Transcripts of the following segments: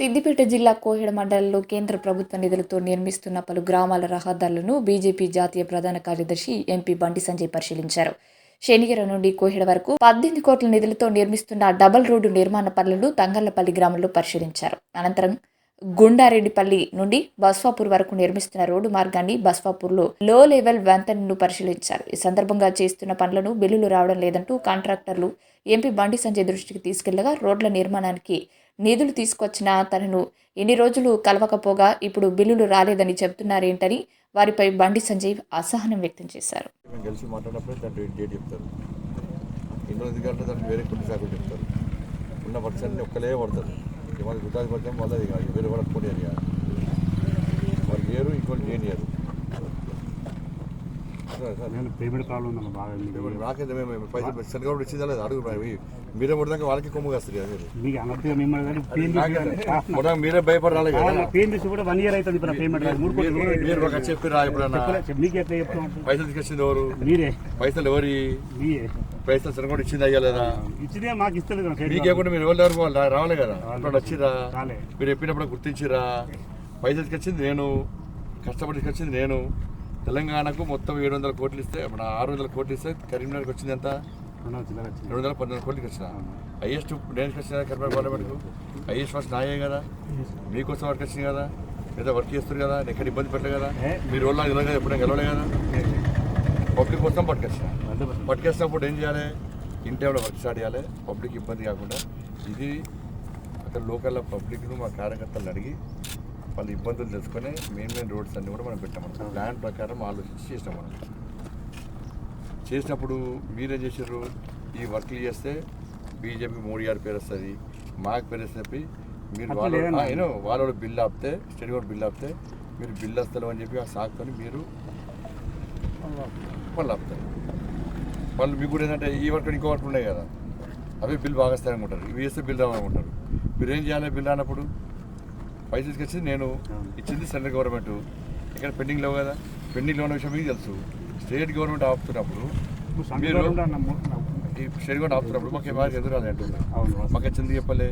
సిద్దిపేట జిల్లా కోహెడ మండలంలో కేంద్ర ప్రభుత్వ నిధులతో నిర్మిస్తున్న పలు గ్రామాల రహదారులను బీజేపీ జాతీయ ప్రధాన కార్యదర్శి ఎంపీ బండి సంజయ్ పరిశీలించారు. శనిగిర నుండి కోహెడ వరకు పద్దెనిమిది కోట్ల నిధులతో నిర్మిస్తున్న డబల్ రోడ్డు నిర్మాణ పనులను తంగళ్ళపల్లి గ్రామంలో పరిశీలించారు. అనంతరం గుండారెడ్డిపల్లి నుండి బస్వాపూర్ వరకు నిర్మిస్తున్న రోడ్డు మార్గాన్ని బస్వాపూర్లో లో లెవెల్ వంతెనను పరిశీలించారు. ఈ సందర్భంగా చేస్తున్న పనులను బిల్లులు రావడం లేదంటూ కాంట్రాక్టర్లు ఎంపీ బండి సంజయ్ దృష్టికి తీసుకెళ్ళగా రోడ్ల నిర్మాణానికి నిధులు తీసుకొచ్చిన తనను ఎన్ని రోజులు కలవకపోగా ఇప్పుడు బిల్లులు రాలేదని చెబుతున్నారేంటని వారిపై బండి సంజయ్ అసహనం వ్యక్తం చేశారు. వేరే కొన్ని చెప్తారు. ఉన్న వర్షాన్ని ఒక్కలే పడతారు ఇవాళ గుజరాత్ వర్షం వాళ్ళది కాదు వేరే వాళ్ళకి కూడా కాదు వాళ్ళు లేరు ఇంకోటి నేను లేరు. సరే, సరే. నేను పేమెంట్ ప్రాబ్లం బాగా. నాకేంత మేము పైసలు సెంట్రల్ గవర్నమెంట్ ఇచ్చిందా లేదు? అడుగు మరి పడదాక వాళ్ళకి కొమ్ము కాస్తుంది కదా మీరు మీకు అనర్థంగా మిమ్మల్ని? మొన్న మీరే భయపడి రాలేదు కదా పేమెంట్ కూడా వన్ ఇయర్ అవుతుంది ఇప్పుడు పేమెంట్ రాదు. మూడు కోట్లు కూడా మీరు ఒక చెప్పి రా ఎప్పుడన్నా. మీకు ఎట్లా చెప్తాం పైసలు తీసుకొచ్చింది ఎవరు? మీరే. పైసలు ఎవరి? మీరే. పైసలు సెంట్రల్ గవర్నమెంట్ ఇచ్చింది అయ్యా లేదా ఇచ్చిదే మాకు ఇస్తలేదు మీకేకుండా మీరు ఎవరు ఎవరు రావాలి కదా. ఇప్పుడు వచ్చిరా. మీరు చెప్పినప్పుడు గుర్తించిరా పైసలు తీసుకొచ్చింది నేను. కష్టపడి తీసుకొచ్చింది నేను. తెలంగాణకు మొత్తం ఏడు వందల కోట్లు ఇస్తే మన ఆరు వందల కోట్లు ఇస్తే కరీంనగర్కి వచ్చింది ఎంత? రెండు వందల పన్నెండు కోట్లకి వచ్చిన? హైయెస్ట్ నేను వచ్చిన కరీంనగర్ గవర్నమెంట్కు హైయెస్ట్ ఫస్ట్ నాయే కదా? మీకోసం వర్క్ వచ్చింది కదా? ఏదో వర్క్ చేస్తారు కదా? ఎక్కడ ఇబ్బంది పెట్టలే కదా? మీరు రోజులు గెలవలేదు ఎప్పుడైనా గెలవలే కదా? పబ్లిక్ మొత్తం పట్టుకొచ్చిన. పట్టుకేసినప్పుడు ఏం చేయాలి? ఇన్ టైంలో వర్క్ స్టార్ట్ చేయాలి. పబ్లిక్ ఇబ్బంది కాకుండా ఇది అక్కడ లోకల్ పబ్లిక్ను మా కార్యకర్తలను అడిగి వాళ్ళ ఇబ్బందులు తెలుసుకొని మెయిన్ మెయిన్ రోడ్స్ అన్ని కూడా మనం పెట్టాం. ప్లాన్ ప్రకారం ఆలోచించి చేసినాం మనం. చేసినప్పుడు మీరేం చేసారు ఈ వర్క్లు చేస్తే బీజేపీ మోడీ గారి పేరు వస్తుంది మాకు పేరు చెప్పి మీరు వాళ్ళు. నేను వాళ్ళ బిల్ ఆపితే స్టడీ కూడా బిల్ ఆపితే మీరు బిల్ వస్తారు అని చెప్పి ఆ సాకుకొని మీరు వాళ్ళు ఆపుతారు. వాళ్ళు మీకు కూడా ఏంటంటే ఈ వర్క్ ఇంకో వర్క్ ఉన్నాయి కదా అవి బిల్ బాగా వస్తాయి అనుకుంటారు. ఇవి వేస్తే బిల్ రావాలనుకుంటారు మీరు ఏం చేయాలి బిల్ రానప్పుడు? పైసలు తీసుకొచ్చింది నేను ఇచ్చింది సెంట్రల్ గవర్నమెంట్. ఇక్కడ పెండింగ్ లేవు కదా. పెండింగ్లో ఉన్న విషయం మీకు తెలుసు. స్టేట్ గవర్నమెంట్ ఆపుతున్నప్పుడు మీరు స్టేట్ గవర్నమెంట్ ఆపుతున్నప్పుడు మాకు ఏమైనా ఎదురు రాలేదు అంటున్నారు. మాకు వచ్చింది చెప్పలే.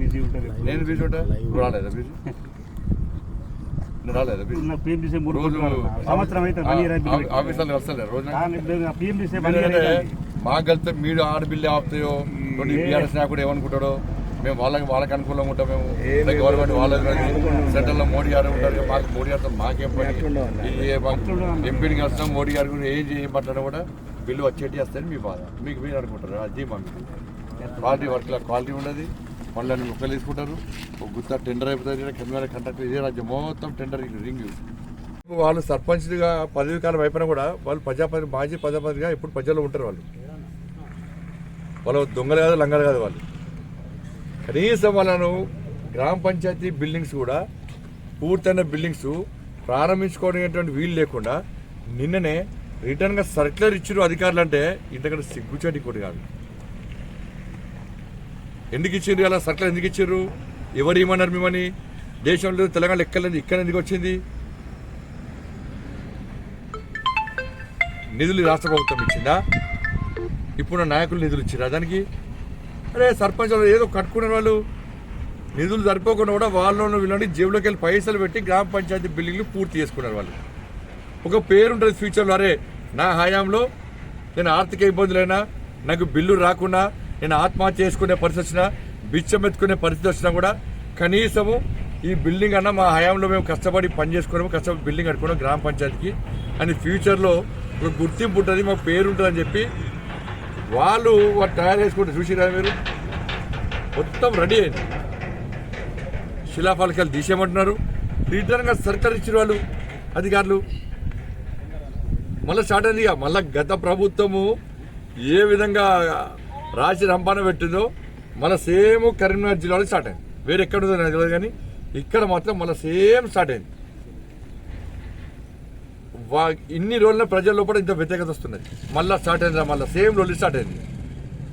బిజీ ఉంటారు ఎప్పుడు. నేను బిజీ ఉంటా? రాలేదా బిజీ? రాలేదా ఆఫీసర్లు రోజు మాకు కలిస్తే మీరు ఆడబిల్లి ఆపుతాయో? రెండు బీఆర్ఎస్ నాయకుడు ఏమనుకుంటాడో? మేము వాళ్ళకి వాళ్ళకి అనుకూలంగా ఉంటాం. మేము గవర్నమెంట్ వాళ్ళకి సెంట్రల్లో మోడీ గారు ఉంటారు మాకు మోడీ గారితో మాకేం పని? ఈ ఎంపీని కలిస్తాం మోడీ గారి గురించి ఏం చేయబట్టాడో కూడా బిల్లు వచ్చేటి వస్తాయని మీ బాధ. మీకు మీరు అనుకుంటారు? అది మా మీకు క్వాలిటీ వర్క్లో క్వాలిటీ ఉండదు. వాళ్ళని ముక్కలు తీసుకుంటారు. ఒక గుత్త టెండర్ అయిపోతుంది కెమెరా కంట్రాక్టర్ ఇదే రాజ్యం. మొత్తం టెండర్ రింగ్ వాళ్ళు సర్పంచ్గా పదవి కాలం అయిపోయినా కూడా వాళ్ళు ప్రజాపతి మాజీ ప్రజాపతిగా ఇప్పుడు ప్రజల్లో ఉంటారు వాళ్ళు. వాళ్ళు దొంగలు కాదు లంగలు కాదు వాళ్ళు. కనీసం వాళ్ళను గ్రామ పంచాయతీ బిల్డింగ్స్ కూడా పూర్తయిన బిల్డింగ్స్ ప్రారంభించుకోవడానికి వీలు లేకుండా నిన్ననే రిటర్న్గా సర్క్యులర్ ఇచ్చారు అధికారులు అంటే ఇంతకంటే సిగ్గుచాటి కూడా కాదు. ఎందుకు ఇచ్చిండ్రు అలా సర్క్యులర్ ఎందుకు ఇచ్చారు ఎవరు ఇమ్మన్నారు మిమ్మల్ని? దేశంలో తెలంగాణ ఎక్కలేదు ఇక్కడ ఎందుకు వచ్చింది? నిధులు రాష్ట్ర ప్రభుత్వం ఇచ్చిందా? ఇప్పుడు నాయకులు నిధులు ఇచ్చిరా దానికి? అరే సర్పంచ్ వాళ్ళు ఏదో కట్టుకునే వాళ్ళు. నిధులు సరిపోకుండా కూడా వాళ్ళు వీళ్ళని జేబులోకి వెళ్ళి పైసలు పెట్టి గ్రామ పంచాయతీ బిల్డింగ్లు పూర్తి చేసుకున్నారు వాళ్ళు. ఒక పేరు ఉంటుంది ఫ్యూచర్లో అరే నా హయాంలో నేను ఆర్థిక ఇబ్బందులైనా నాకు బిల్లు రాకుండా నేను ఆత్మహత్య చేసుకునే పరిస్థితి వచ్చినా బిచ్చం ఎత్తుకునే పరిస్థితి వచ్చినా కూడా కనీసము ఈ బిల్డింగ్ అన్న మా హయాంలో మేము కష్టపడి పని చేసుకున్నాము కష్టపడి బిల్డింగ్ కట్టుకున్నాం గ్రామ పంచాయతీకి. అని ఫ్యూచర్లో ఒక గుర్తింపు ఉంటుంది మా పేరు ఉంటుందని చెప్పి వాళ్ళు వాటి తయారు చేసుకుంటే చూసిరా మీరు? మొత్తం రెడీ అయింది. శిలాఫలకాలు తీసేయమంటున్నారు. నిర్ధారంగా సర్కార్ ఇచ్చిన వాళ్ళు అధికారులు. మళ్ళీ స్టార్ట్ అయింది ఇక. మళ్ళీ గత ప్రభుత్వము ఏ విధంగా రాసి రంపాన పెట్టిందో మళ్ళీ సేమ్ కరీంనగర్ జిల్లాలో స్టార్ట్ అయింది. వేరే ఎక్కడ ఉందో నాకు తెలియదు కానీ ఇక్కడ మాత్రం మళ్ళీ సేమ్ స్టార్ట్ అయింది. వా ఇన్ని రోజుల ప్రజల లోపల ఇంత వ్యతిరేకత వస్తున్నది. మళ్ళీ స్టార్ట్ అయింది మళ్ళీ సేమ్ రోజు స్టార్ట్ అయింది.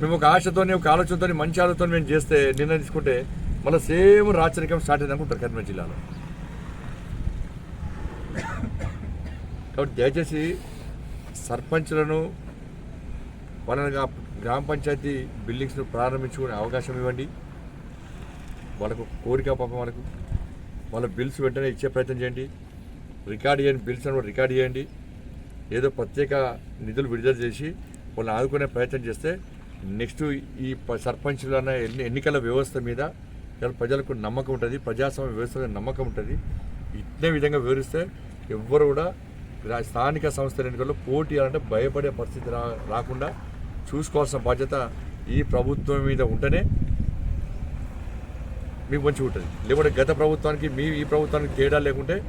మేము ఒక ఆశతోని ఒక ఆలోచనతో మంచి ఆలోచన మేము చేస్తే నిర్ణయం తీసుకుంటే మళ్ళీ సేమ్ రాచరికం స్టార్ట్ అయింది అనుకుంటారు కరీంనగర్ జిల్లాలో. కాబట్టి దయచేసి సర్పంచ్లను వాళ్ళని గ్రామ పంచాయతీ బిల్డింగ్స్ను ప్రారంభించుకునే అవకాశం ఇవ్వండి. వాళ్ళకు కోరిక పాపం వాళ్ళకు. వాళ్ళ బిల్స్ వెంటనే ఇచ్చే ప్రయత్నం చేయండి. రికార్డ్ చేయండి బిల్స్ అని కూడా రికార్డ్ చేయండి. ఏదో ప్రత్యేక నిధులు విడుదల చేసి వాళ్ళని ఆదుకునే ప్రయత్నం చేస్తే నెక్స్ట్ ఈ ప- ఎన్ని ఎన్నికల వ్యవస్థ మీద ప్రజలకు నమ్మకం ఉంటుంది ప్రజాస్వామ్య వ్యవస్థ మీద నమ్మకం ఉంటుంది. ఇట్నే విధంగా వివరిస్తే ఎవ్వరు కూడా రా- స్థానిక సంస్థల ఎన్నికల్లో పోటీ అంటే భయపడే పరిస్థితి రా రాకుండా చూసుకోవాల్సిన బాధ్యత ఈ ప్రభుత్వం మీద ఉంటేనే మీకు మంచిగా ఉంటుంది. లేకుంటే గత ప్రభుత్వానికి మీ ఈ ప్రభుత్వానికి తేడా లేకుంటే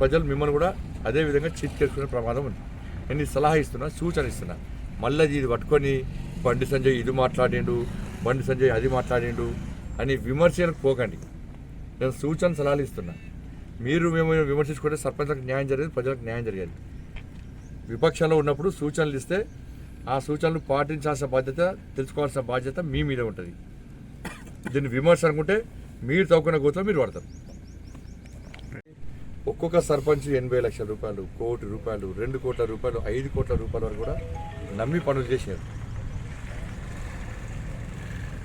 ప్రజలు మిమ్మల్ని కూడా అదే విధంగా చేసుకునే ప్రమాదం ఉంది. నేను సలహా ఇస్తున్నా సూచన ఇస్తున్నా. మళ్ళీ ఇది పట్టుకొని బండి సంజయ్ ఇది మాట్లాడిండు బండి సంజయ్ అది మాట్లాడిండు అని విమర్శలకు పోకండి. నేను సూచన సలహాలు ఇస్తున్నా. మీరు మేము విమర్శించుకుంటే సర్పంచ్లకు న్యాయం జరిగేది ప్రజలకు న్యాయం జరిగేది. విపక్షంలో ఉన్నప్పుడు సూచనలు ఇస్తే ఆ సూచనలు పాటించాల్సిన బాధ్యత తెలుసుకోవాల్సిన బాధ్యత మీ మీద ఉంటుంది. దీన్ని విమర్శ అనుకుంటే మీరు తవ్వుకున్న గోతులో మీరు పడతారు ఒక్కొక్క సర్పంచ్ ఎనభై లక్షల రూపాయలు కోటి రూపాయలు రెండు కోట్ల రూపాయలు ఐదు కోట్ల రూపాయల వరకు కూడా నమ్మి పనులు చేశారు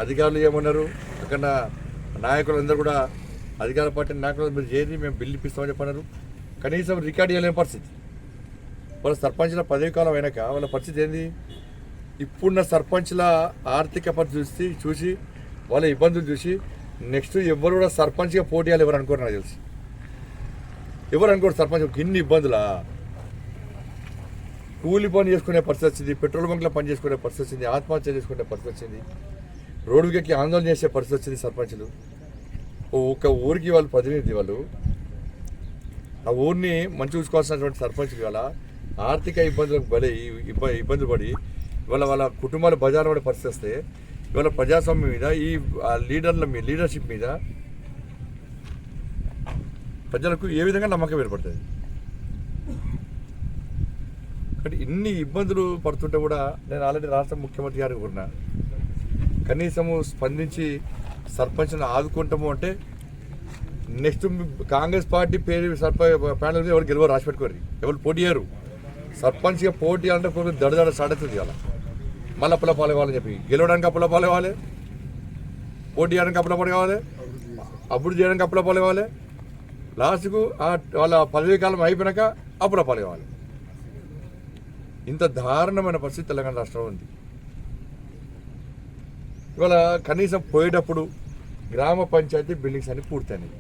అధికారులు ఏమన్నారు? అక్కడ నాయకులందరూ కూడా అధికార పార్టీ నాయకులు మీరు చేరి మేము బిల్లు ఇప్పిస్తామని చెప్పన్నారు. కనీసం రికార్డ్ చేయలేని పరిస్థితి. వాళ్ళ సర్పంచ్ల పదవి కాలం అయినాక వాళ్ళ పరిస్థితి ఏంది? ఇప్పుడున్న సర్పంచ్ల ఆర్థిక పరిస్థితి చూసి చూసి వాళ్ళ ఇబ్బందులు చూసి నెక్స్ట్ ఎవరు కూడా సర్పంచ్గా పోటీ చేయాలి ఎవరు అనుకోరు నాకు తెలిసి. ఎవరు అనుకోరు సర్పంచ్ ఇన్ని ఇబ్బందులా? కూలి పని చేసుకునే పరిస్థితి వచ్చింది పెట్రోల్ బంక్లో పని చేసుకునే పరిస్థితి వచ్చింది ఆత్మహత్య చేసుకునే పరిస్థితి వచ్చింది రోడ్డుకి ఆందోళన చేసే పరిస్థితి వచ్చింది సర్పంచులు. ఒక ఒక్క ఊరికి వాళ్ళు ప్రతినిధి వాళ్ళు ఆ ఊరిని మంచి చూసుకోవాల్సినటువంటి సర్పంచ్ ఇవాళ ఆర్థిక ఇబ్బందులకు బలి ఇబ్బ- ఇబ్బంది పడి ఇవాళ వాళ్ళ కుటుంబాలు బజారు పడే పరిస్థితి వస్తే ఇవాళ ప్రజాస్వామ్యం మీద ఈ లీడర్ల మీద లీడర్షిప్ మీద ప్రజలకు ఏ విధంగా నమ్మకం ఏర్పడుతుంది? కానీ ఇన్ని ఇబ్బందులు పడుతుంటే కూడా నేను ఆల్రెడీ రాష్ట్ర ముఖ్యమంత్రి గారికి ఉన్నా. కనీసము స్పందించి సర్పంచ్ను ఆదుకుంటాము అంటే నెక్స్ట్ కాంగ్రెస్ పార్టీ పేరు సర్పంచ్ ప్యానల్ ఎవరు గెలవరు రాసి పెట్టుకోరు. ఎవరు పోటీ చేయరు. సర్పంచ్గా పోటీ అంటే కొంచెం దడదడ స్టార్ట్ అలా మళ్ళీ అప్పుల పాలు చెప్పి. గెలవడానికి అప్పుల పాలు పోటీ చేయడానికి అప్పుల పాలు కావాలి అప్పుడు చేయడానికి అప్పుల పాలు లాస్ట్కు వాళ్ళ పదవీ కాలం అయిపోయినాక అప్పుడు పాలు ఇంత దారుణమైన పరిస్థితి తెలంగాణ రాష్ట్రంలో ఉంది. ఇవాళ కనీసం పోయేటప్పుడు గ్రామ పంచాయతీ బిల్డింగ్స్ అన్ని పూర్తయినాయి.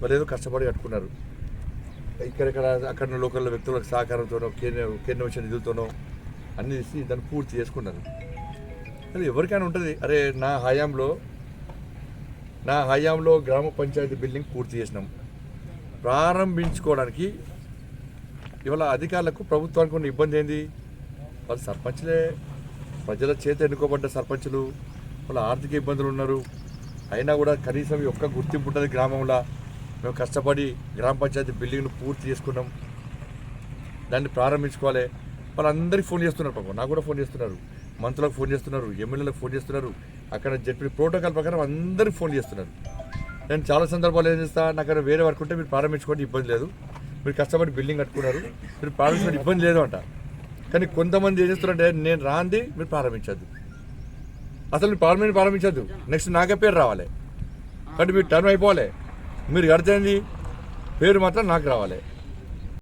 వాళ్ళు ఏదో కష్టపడి కట్టుకున్నారు. ఇక్కడెక్కడ అక్కడ లోకల్ వ్యక్తుల సహకారంతోనో కేంద్ర కేంద్రం వచ్చిన నిధులతోనో అన్ని తీసి దాన్ని పూర్తి చేసుకున్నారు. అది ఎవరికైనా ఉంటుంది. అరే నా హయాంలో నా హయాంలో గ్రామ పంచాయతీ బిల్డింగ్ పూర్తి చేసినాం. ప్రారంభించుకోవడానికి ఇవాళ అధికారులకు ప్రభుత్వానికి ఉన్న ఇబ్బంది ఏంది? వాళ్ళు సర్పంచ్లే. ప్రజల చేత ఎన్నుకోబడ్డ సర్పంచులు. వాళ్ళ ఆర్థిక ఇబ్బందులు ఉన్నారు. అయినా కూడా కనీసం ఒక్క గుర్తింపు ఉంటుంది గ్రామంలో. మేము కష్టపడి గ్రామ పంచాయతీ బిల్డింగ్ను పూర్తి చేసుకున్నాం. దాన్ని ప్రారంభించుకోవాలి. వాళ్ళందరికీ ఫోన్ చేస్తున్నారు పాపం. నాకు కూడా ఫోన్ చేస్తున్నారు. మంత్రులకు ఫోన్ చేస్తున్నారు. ఎమ్మెల్యేలకు ఫోన్ చేస్తున్నారు. అక్కడ జరిపిన ప్రోటోకాల్ ప్రకారం అందరికీ ఫోన్ చేస్తున్నారు. నేను చాలా సందర్భాలు ఏం చేస్తా నాకు వేరే వర్క్ ఉంటే మీరు ప్రారంభించుకోండి ఇబ్బంది లేదు. మీరు కష్టపడి బిల్డింగ్ కట్టుకున్నారు మీరు ప్రారంభించుకోండి ఇబ్బంది లేదు అంట. కానీ కొంతమంది ఏం చేస్తారంటే నేను రాంది మీరు ప్రారంభించద్దు. అసలు మీరు ప్రారంభం ప్రారంభించద్దు. నెక్స్ట్ నాకే పేరు రావాలి. కాబట్టి మీరు టర్మ్ అయిపోవాలి. మీరు కడితేంది పేరు మాత్రం నాకు రావాలి.